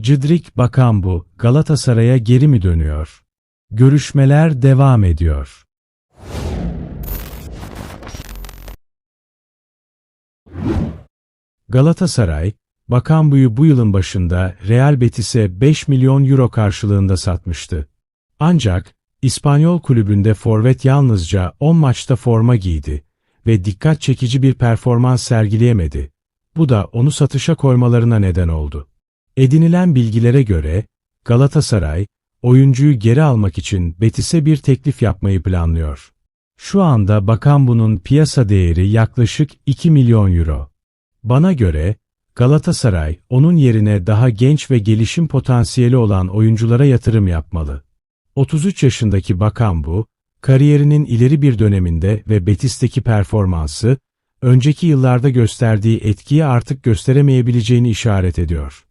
Cıdrik Bakambu, Galatasaray'a geri mi dönüyor? Görüşmeler devam ediyor. Galatasaray, Bakambu'yu bu yılın başında Real Betis'e 5 milyon euro karşılığında satmıştı. Ancak, İspanyol kulübünde forvet yalnızca 10 maçta forma giydi ve dikkat çekici bir performans sergileyemedi. Bu da onu satışa koymalarına neden oldu. Edinilen bilgilere göre, Galatasaray, oyuncuyu geri almak için Betis'e bir teklif yapmayı planlıyor. Şu anda Bakambu'nun piyasa değeri yaklaşık 2 milyon euro. Bana göre, Galatasaray, onun yerine daha genç ve gelişim potansiyeli olan oyunculara yatırım yapmalı. 33 yaşındaki Bakambu, kariyerinin ileri bir döneminde ve Betis'teki performansı, önceki yıllarda gösterdiği etkiyi artık gösteremeyebileceğini işaret ediyor.